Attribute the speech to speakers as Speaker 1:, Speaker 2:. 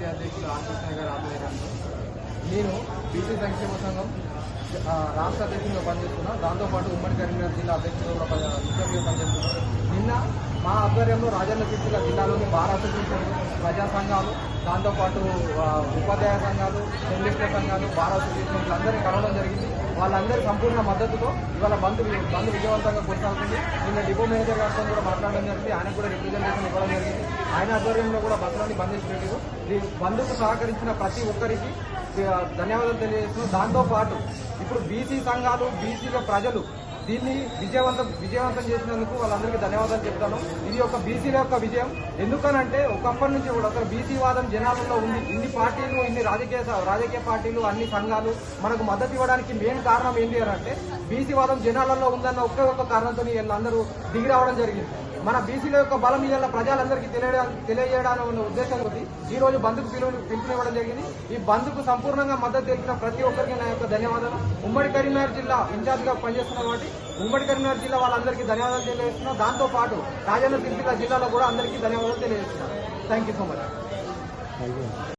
Speaker 1: జాతీయ అధ్యక్షులు ఆర్ గారు ఆధ్వర్యంలో నేను బీసీ సంక్షేమ సంఘం రాష్ట్ర అధ్యక్షుడిగా పనిచేస్తున్నా. దాంతోపాటు ఉమ్మడి కరీంనగర్ జిల్లా అధ్యక్షుడిగా కూడా ముఖ్యంగా పనిచేస్తున్నాను నిన్న మా ఆధ్వర్యంలో రాజన్న సిరిసిల్ల జిల్లాలోని బార్ అసోసియేషన్ ప్రజా సంఘాలు దాంతోపాటు ఉపాధ్యాయ సంఘాలు జర్నలిస్టుల సంఘాలు బార్ అసోసియేషన్లు అందరినీ కలవడం జరిగింది. వాళ్ళందరి సంపూర్ణ మద్దతుతో ఇవాళ బంద్ వి- బంద్ విజయవంతంగా కొనసాగుతుంది. నిన్న డిపో మేనేజర్ గారితో కూడా మాట్లాడడం జరిగింది. ఆయన కూడా రిప్రజెంటేషన్ ఇవ్వడం జరిగింది. ఆయన ఆధ్వర్యంలో కూడా బస్సులన్నీ బంద్ చేసి పెట్టారు. ఈ బంద్కు సహకరించిన ప్రతి ఒక్కరికి ధన్యవాదాలు తెలియజేస్తున్నాం. దాంతోపాటు ఇప్పుడు బీసీ సంఘాలు బీసీల ప్రజలు దీన్ని విజయవంతం విజయవంతం చేసినందుకు వాళ్ళందరికీ ధన్యవాదాలు చెప్తాను. ఇది ఒక బీసీల యొక్క విజయం. ఎందుకనంటే ఒకప్పటి నుంచి కూడా అసలు బీసీ వాదం జనాలలో ఉంది. ఇన్ని పార్టీలు ఇన్ని రాజకీయ రాజకీయ పార్టీలు అన్ని సంఘాలు మనకు మద్దతు ఇవ్వడానికి మెయిన్ కారణం ఏంటి అని అంటే బీసీ వాదం జనాలలో ఉందన్న ఒకే ఒక్క కారణంతో వీళ్ళందరూ దిగి రావడం జరిగింది. మన బీసీల యొక్క బలం ఇవాళ ప్రజలందరికీ తెలియడానికి తెలియజేయడానికి ఉన్న కొద్ది ఈ రోజు బంద్కు పిలుపు పిలుపునివ్వడం జరిగింది. ఈ బంద్కు సంపూర్ణంగా మద్దతు తెలిపిన ప్రతి ఒక్కరికి నా యొక్క ధన్యవాదాలు. ఉమ్మడి కరీంనగర్ జిల్లా ఇన్ఛార్జిగా పనిచేస్తున్న కాబట్టి ఉమ్మడి కరీంనగర్ జిల్లా వాళ్ళందరికీ ధన్యవాదాలు తెలియజేస్తున్నాం. దాంతో పాటు రాజన్న సిరిసిల్ల జిల్లాలో కూడా అందరికీ ధన్యవాదాలు తెలియజేస్తున్నాం. Thank you so much